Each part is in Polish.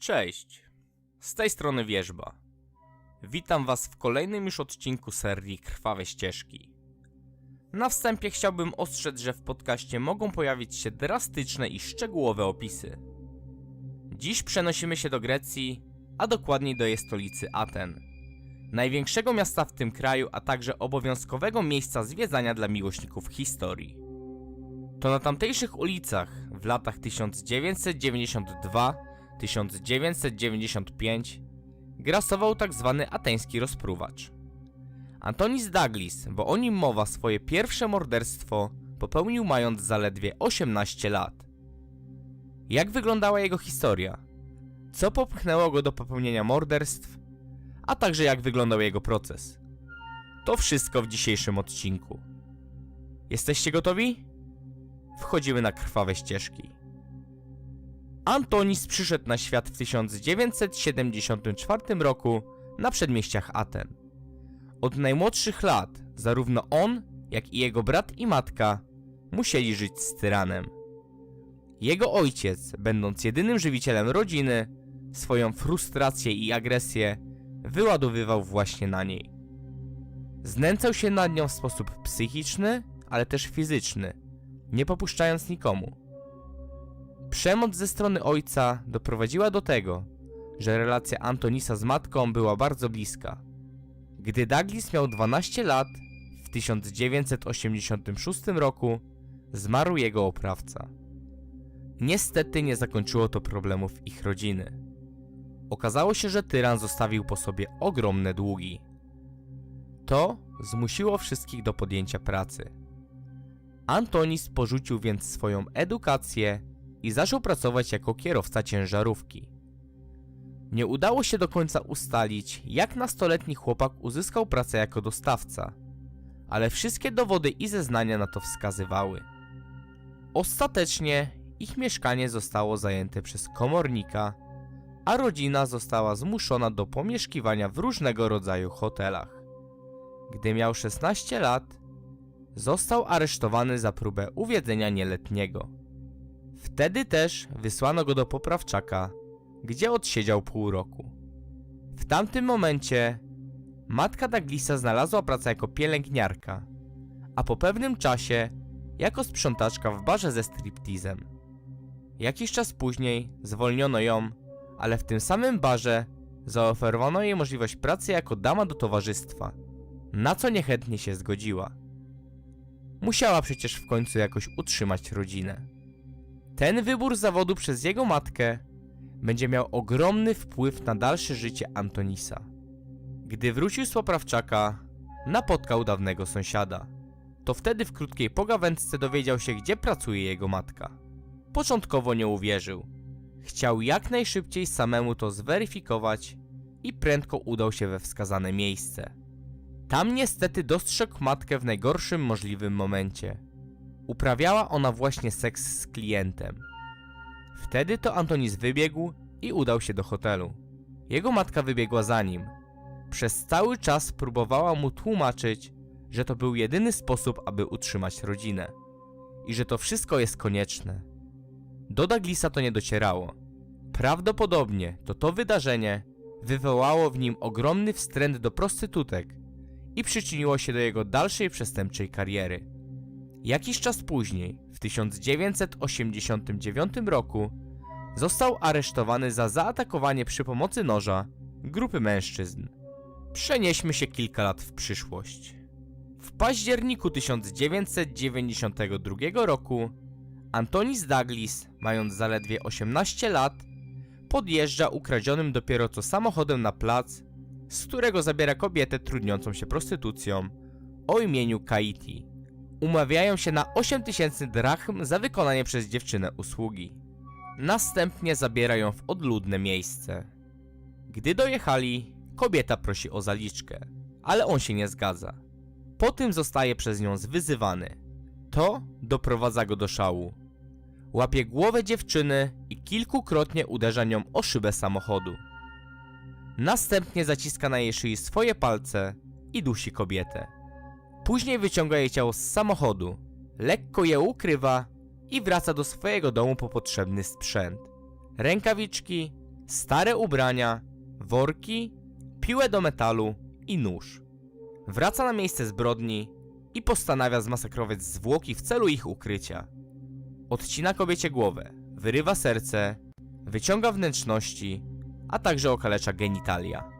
Cześć, z tej strony Wierzba. Witam Was w kolejnym już odcinku serii Krwawe Ścieżki. Na wstępie chciałbym ostrzec, że w podcaście mogą pojawić się drastyczne i szczegółowe opisy. Dziś przenosimy się do Grecji, a dokładniej do jej stolicy Aten, największego miasta w tym kraju, a także obowiązkowego miejsca zwiedzania dla miłośników historii. To na tamtejszych ulicach w latach 1992-1995 grasował tak zwany ateński rozpruwacz. Antonis Douglas, bo o nim mowa, swoje pierwsze morderstwo popełnił mając zaledwie 18 lat. Jak wyglądała jego historia? Co popchnęło go do popełnienia morderstw? A także jak wyglądał jego proces? To wszystko w dzisiejszym odcinku. Jesteście gotowi? wchodzimy na krwawe ścieżki. Antonis przyszedł na świat w 1974 roku na przedmieściach Aten. Od najmłodszych lat zarówno on, jak i jego brat i matka musieli żyć z tyranem. Jego ojciec, będąc jedynym żywicielem rodziny, swoją frustrację i agresję wyładowywał właśnie na niej. Znęcał się nad nią w sposób psychiczny, ale też fizyczny, nie popuszczając nikomu. Przemoc ze strony ojca doprowadziła do tego, że relacja Antonisa z matką była bardzo bliska. Gdy Douglas miał 12 lat, w 1986 roku zmarł jego oprawca. Niestety nie zakończyło to problemów ich rodziny. Okazało się, że tyran zostawił po sobie ogromne długi. To zmusiło wszystkich do podjęcia pracy. Antonis porzucił więc swoją edukację i zaczął pracować jako kierowca ciężarówki. Nie udało się do końca ustalić, jak nastoletni chłopak uzyskał pracę jako dostawca, ale wszystkie dowody i zeznania na to wskazywały. Ostatecznie ich mieszkanie zostało zajęte przez komornika, a rodzina została zmuszona do pomieszkiwania w różnego rodzaju hotelach. Gdy miał 16 lat, został aresztowany za próbę uwiedzenia nieletniego. Wtedy też wysłano go do poprawczaka, gdzie odsiedział pół roku. W tamtym momencie matka Douglisa znalazła pracę jako pielęgniarka, a po pewnym czasie jako sprzątaczka w barze ze striptizem. Jakiś czas później zwolniono ją, ale w tym samym barze zaoferowano jej możliwość pracy jako dama do towarzystwa, na co niechętnie się zgodziła. Musiała przecież w końcu jakoś utrzymać rodzinę. Ten wybór zawodu przez jego matkę będzie miał ogromny wpływ na dalsze życie Antonisa. Gdy wrócił z poprawczaka, napotkał dawnego sąsiada. To wtedy w krótkiej pogawędce dowiedział się, gdzie pracuje jego matka. Początkowo nie uwierzył. Chciał jak najszybciej samemu to zweryfikować i prędko udał się we wskazane miejsce. Tam niestety dostrzegł matkę w najgorszym możliwym momencie. Uprawiała ona właśnie seks z klientem. Wtedy to Antonis wybiegł i udał się do hotelu. Jego matka wybiegła za nim. Przez cały czas próbowała mu tłumaczyć, że to był jedyny sposób, aby utrzymać rodzinę i że to wszystko jest konieczne. Do Douglisa to nie docierało. Prawdopodobnie to to wydarzenie wywołało w nim ogromny wstręt do prostytutek i przyczyniło się do jego dalszej przestępczej kariery. Jakiś czas później, w 1989 roku, został aresztowany za zaatakowanie przy pomocy noża grupy mężczyzn. Przenieśmy się kilka lat w przyszłość. W październiku 1992 roku Antonis Douglas, mając zaledwie 18 lat, podjeżdża ukradzionym dopiero co samochodem na plac, z którego zabiera kobietę trudniącą się prostytucją o imieniu Kaiti. Umawiają się na 8000 drachm za wykonanie przez dziewczynę usługi. Następnie zabiera ją w odludne miejsce. Gdy dojechali, kobieta prosi o zaliczkę, ale on się nie zgadza. Po tym zostaje przez nią zwyzywany. To doprowadza go do szału. Łapie głowę dziewczyny i kilkukrotnie uderza nią o szybę samochodu. Następnie zaciska na jej szyi swoje palce i dusi kobietę. Później wyciąga jej ciało z samochodu, lekko je ukrywa i wraca do swojego domu po potrzebny sprzęt. Rękawiczki, stare ubrania, worki, piłę do metalu i nóż. Wraca na miejsce zbrodni i postanawia zmasakrować zwłoki w celu ich ukrycia. Odcina kobiecie głowę, wyrywa serce, wyciąga wnętrzności, a także okalecza genitalia.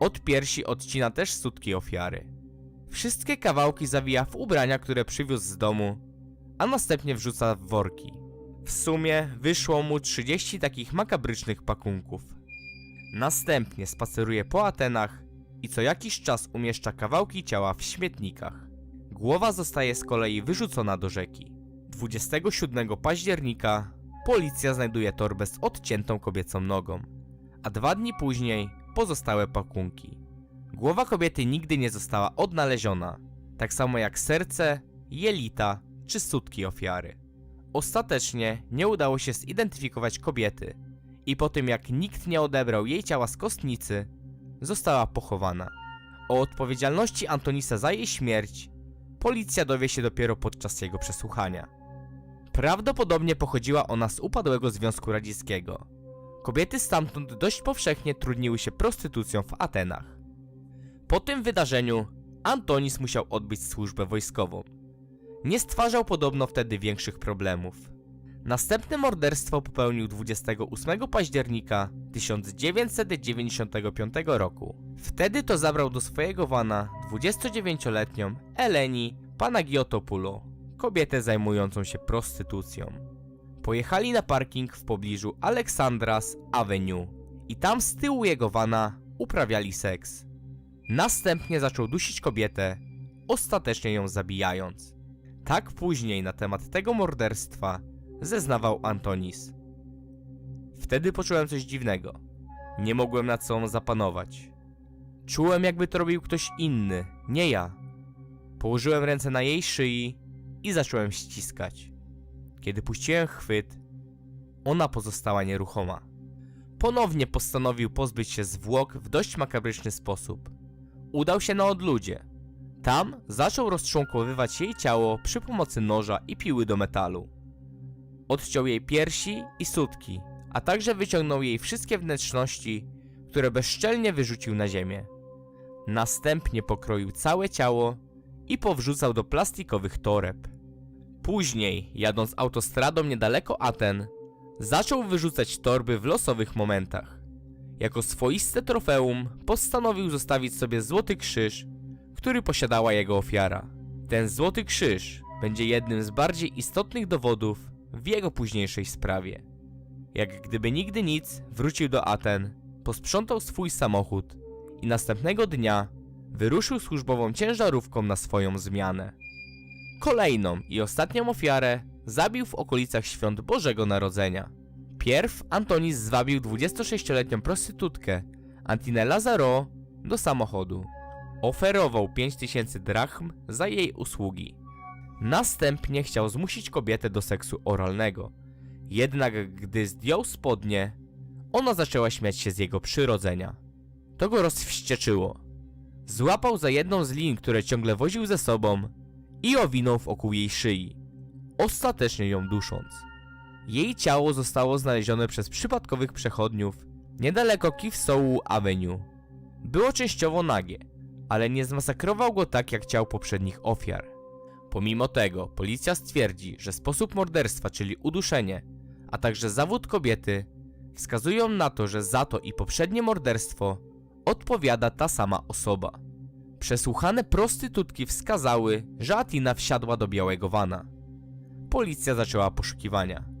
Od piersi odcina też sutki ofiary. Wszystkie kawałki zawija w ubrania, które przywiózł z domu, a następnie wrzuca w worki. W sumie wyszło mu 30 takich makabrycznych pakunków. Następnie spaceruje po Atenach i co jakiś czas umieszcza kawałki ciała w śmietnikach. Głowa zostaje z kolei wyrzucona do rzeki. 27 października policja znajduje torbę z odciętą kobiecą nogą, a dwa dni później pozostałe pakunki. Głowa kobiety nigdy nie została odnaleziona, tak samo jak serce, jelita czy sutki ofiary. Ostatecznie nie udało się zidentyfikować kobiety i po tym jak nikt nie odebrał jej ciała z kostnicy, została pochowana. O odpowiedzialności Antonisa za jej śmierć policja dowie się dopiero podczas jego przesłuchania. Prawdopodobnie pochodziła ona z upadłego Związku Radzieckiego. Kobiety stamtąd dość powszechnie trudniły się prostytucją w Atenach. Po tym wydarzeniu Antonis musiał odbyć służbę wojskową. Nie stwarzał podobno wtedy większych problemów. Następne morderstwo popełnił 28 października 1995 roku. Wtedy to zabrał do swojego wana 29-letnią Eleni Panagiotopoulo, kobietę zajmującą się prostytucją. Pojechali na parking w pobliżu Alexandras Avenue i tam z tyłu jego wana uprawiali seks. Następnie zaczął dusić kobietę, ostatecznie ją zabijając. Tak później na temat tego morderstwa zeznawał Antonis. Wtedy poczułem coś dziwnego. Nie mogłem nad sobą zapanować. Czułem, jakby to robił ktoś inny, nie ja. Położyłem ręce na jej szyi i zacząłem ściskać. Kiedy puściłem chwyt, ona pozostała nieruchoma. Ponownie postanowił pozbyć się zwłok w dość makabryczny sposób. Udał się na odludzie. Tam zaczął roztrząkowywać jej ciało przy pomocy noża i piły do metalu. Odciął jej piersi i sutki, a także wyciągnął jej wszystkie wnętrzności, które bezczelnie wyrzucił na ziemię. Następnie pokroił całe ciało i powrzucał do plastikowych toreb. Później, jadąc autostradą niedaleko Aten, zaczął wyrzucać torby w losowych momentach. Jako swoiste trofeum postanowił zostawić sobie złoty krzyż, który posiadała jego ofiara. Ten złoty krzyż będzie jednym z bardziej istotnych dowodów w jego późniejszej sprawie. Jak gdyby nigdy nic, wrócił do Aten, posprzątał swój samochód i następnego dnia wyruszył służbową ciężarówką na swoją zmianę. Kolejną i ostatnią ofiarę zabił w okolicach świąt Bożego Narodzenia. Pierw Antonis zwabił 26-letnią prostytutkę Antinę Lazaro do samochodu. Oferował 5000 drachm za jej usługi. Następnie chciał zmusić kobietę do seksu oralnego. Jednak gdy zdjął spodnie, ona zaczęła śmiać się z jego przyrodzenia. To go rozwścieczyło. Złapał za jedną z lin, które ciągle woził ze sobą i owinął wokół jej szyi, ostatecznie ją dusząc. Jej ciało zostało znalezione przez przypadkowych przechodniów niedaleko Kivsowu Avenue. Było częściowo nagie, ale nie zmasakrował go tak jak ciał poprzednich ofiar. Pomimo tego, policja stwierdzi, że sposób morderstwa, czyli uduszenie, a także zawód kobiety, wskazują na to, że za to i poprzednie morderstwo odpowiada ta sama osoba. Przesłuchane prostytutki wskazały, że Atina wsiadła do białego wana. Policja zaczęła poszukiwania.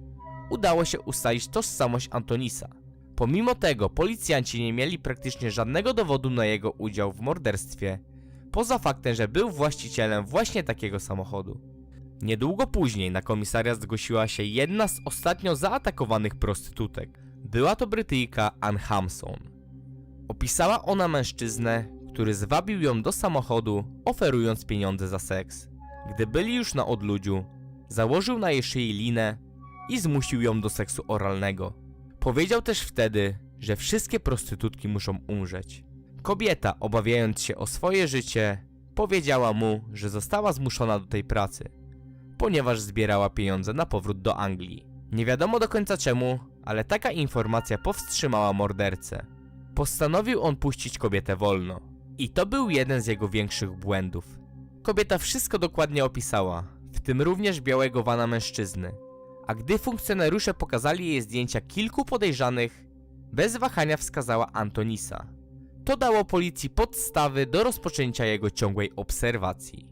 Udało się ustalić tożsamość Antonisa. Pomimo tego policjanci nie mieli praktycznie żadnego dowodu na jego udział w morderstwie, poza faktem, że był właścicielem właśnie takiego samochodu. Niedługo później na komisariat zgłosiła się jedna z ostatnio zaatakowanych prostytutek. Była to Brytyjka Ann Hampson. Opisała ona mężczyznę, który zwabił ją do samochodu, oferując pieniądze za seks. Gdy byli już na odludziu, założył na jej szyi linę i zmusił ją do seksu oralnego. Powiedział też wtedy, że wszystkie prostytutki muszą umrzeć. Kobieta, obawiając się o swoje życie, powiedziała mu, że została zmuszona do tej pracy, ponieważ zbierała pieniądze na powrót do Anglii. Nie wiadomo do końca czemu, ale taka informacja powstrzymała mordercę. Postanowił on puścić kobietę wolno. I to był jeden z jego większych błędów. Kobieta wszystko dokładnie opisała, w tym również białego wana mężczyzny. A gdy funkcjonariusze pokazali jej zdjęcia kilku podejrzanych, bez wahania wskazała Antonisa. To dało policji podstawy do rozpoczęcia jego ciągłej obserwacji.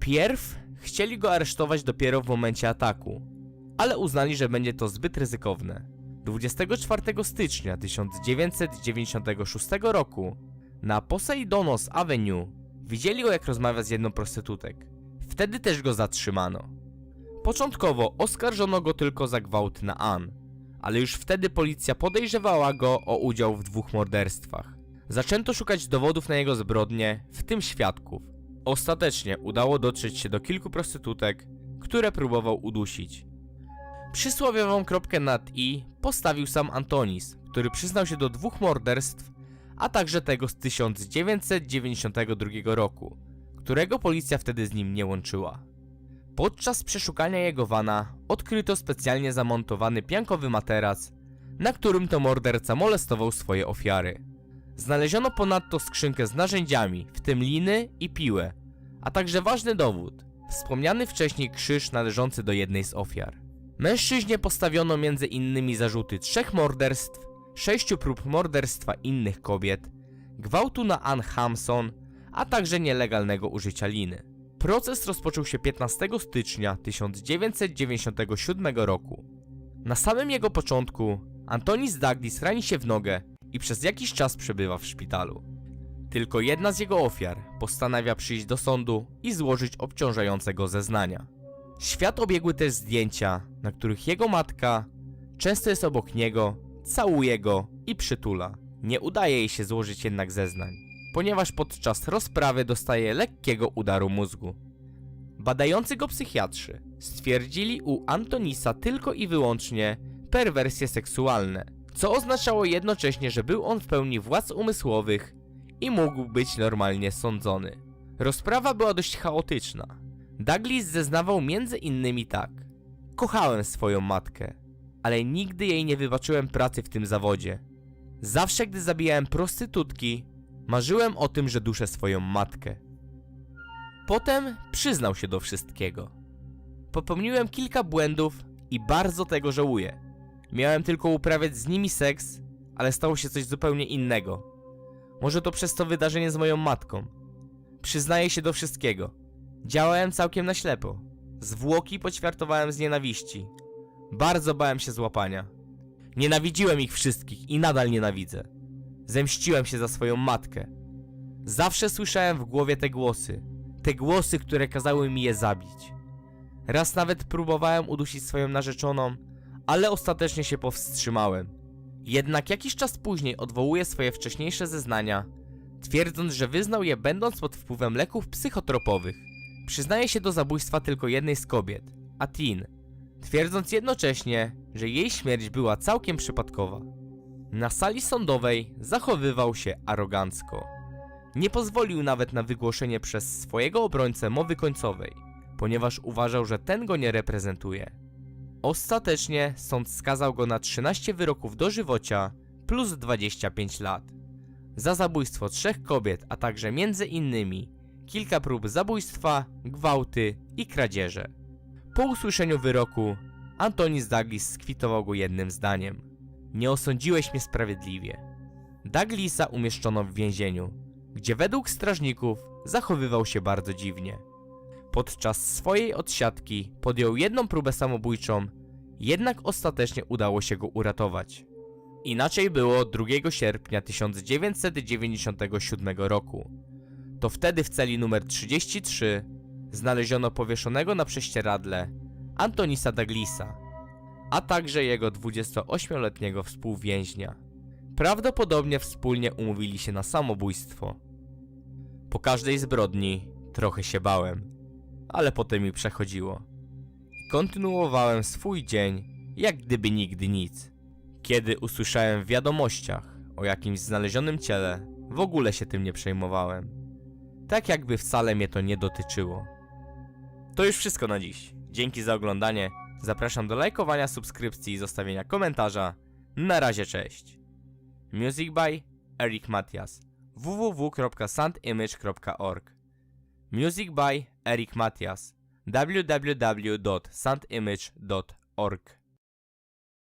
Pierw chcieli go aresztować dopiero w momencie ataku, ale uznali, że będzie to zbyt ryzykowne. 24 stycznia 1996 roku na Poseidonos Avenue widzieli go jak rozmawia z jedną prostytutek. Wtedy też go zatrzymano. Początkowo oskarżono go tylko za gwałt na Ann, ale już wtedy policja podejrzewała go o udział w dwóch morderstwach. Zaczęto szukać dowodów na jego zbrodnie, w tym świadków. Ostatecznie udało dotrzeć się do kilku prostytutek, które próbował udusić. Przysłowiową kropkę nad i postawił sam Antonis, który przyznał się do dwóch morderstw, a także tego z 1992 roku, którego policja wtedy z nim nie łączyła. Podczas przeszukania jego wana odkryto specjalnie zamontowany piankowy materac, na którym to morderca molestował swoje ofiary. Znaleziono ponadto skrzynkę z narzędziami, w tym liny i piłę, a także ważny dowód wspomniany wcześniej krzyż należący do jednej z ofiar. Mężczyźnie postawiono między innymi zarzuty trzech morderstw, sześciu prób morderstwa innych kobiet, gwałtu na Ann Hampson, a także nielegalnego użycia liny. Proces rozpoczął się 15 stycznia 1997 roku. Na samym jego początku Antonis Douglas rani się w nogę i przez jakiś czas przebywa w szpitalu. Tylko jedna z jego ofiar postanawia przyjść do sądu i złożyć obciążającego zeznania. Świat obiegły też zdjęcia, na których jego matka często jest obok niego, całuje go i przytula. Nie udaje jej się złożyć jednak zeznań, ponieważ podczas rozprawy dostaje lekkiego udaru mózgu. Badający go psychiatrzy stwierdzili u Antonisa tylko i wyłącznie perwersje seksualne, co oznaczało jednocześnie, że był on w pełni władz umysłowych i mógł być normalnie sądzony. Rozprawa była dość chaotyczna. Douglas zeznawał między innymi tak. Kochałem swoją matkę, ale nigdy jej nie wybaczyłem pracy w tym zawodzie. Zawsze gdy zabijałem prostytutki, marzyłem o tym, że duszę swoją matkę. Potem przyznał się do wszystkiego. Popełniłem kilka błędów i bardzo tego żałuję. Miałem tylko uprawiać z nimi seks, ale stało się coś zupełnie innego. Może to przez to wydarzenie z moją matką. Przyznaję się do wszystkiego. Działałem całkiem na ślepo. Zwłoki poćwiartowałem z nienawiści. Bardzo bałem się złapania. Nienawidziłem ich wszystkich i nadal nienawidzę. Zemściłem się za swoją matkę. Zawsze słyszałem w głowie te głosy. Te głosy, które kazały mi je zabić. Raz nawet próbowałem udusić swoją narzeczoną, ale ostatecznie się powstrzymałem. Jednak jakiś czas później odwołuje swoje wcześniejsze zeznania, twierdząc, że wyznał je będąc pod wpływem leków psychotropowych. Przyznaje się do zabójstwa tylko jednej z kobiet, Atin, twierdząc jednocześnie, że jej śmierć była całkiem przypadkowa. Na sali sądowej zachowywał się arogancko. Nie pozwolił nawet na wygłoszenie przez swojego obrońcę mowy końcowej, ponieważ uważał, że ten go nie reprezentuje. Ostatecznie sąd skazał go na 13 wyroków dożywocia plus 25 lat. Za zabójstwo trzech kobiet, a także między innymi kilka prób zabójstwa, gwałty i kradzieże. Po usłyszeniu wyroku Antonis Douglas skwitował go jednym zdaniem. Nie osądziłeś mnie sprawiedliwie. Douglasa umieszczono w więzieniu, gdzie według strażników zachowywał się bardzo dziwnie. Podczas swojej odsiadki podjął jedną próbę samobójczą, jednak ostatecznie udało się go uratować. Inaczej było 2 sierpnia 1997 roku. To wtedy w celi numer 33 znaleziono powieszonego na prześcieradle Antonisa Douglasa, a także jego 28-letniego współwięźnia. Prawdopodobnie wspólnie umówili się na samobójstwo. Po każdej zbrodni trochę się bałem, ale potem mi przechodziło. Kontynuowałem swój dzień, jak gdyby nigdy nic. Kiedy usłyszałem w wiadomościach o jakimś znalezionym ciele, w ogóle się tym nie przejmowałem. Tak jakby wcale mnie to nie dotyczyło. To już wszystko na dziś. Dzięki za oglądanie. Zapraszam do lajkowania, subskrypcji i zostawienia komentarza. Na razie, cześć. Music by Eric Matias www.soundimage.org Music by Eric Matias www.soundimage.org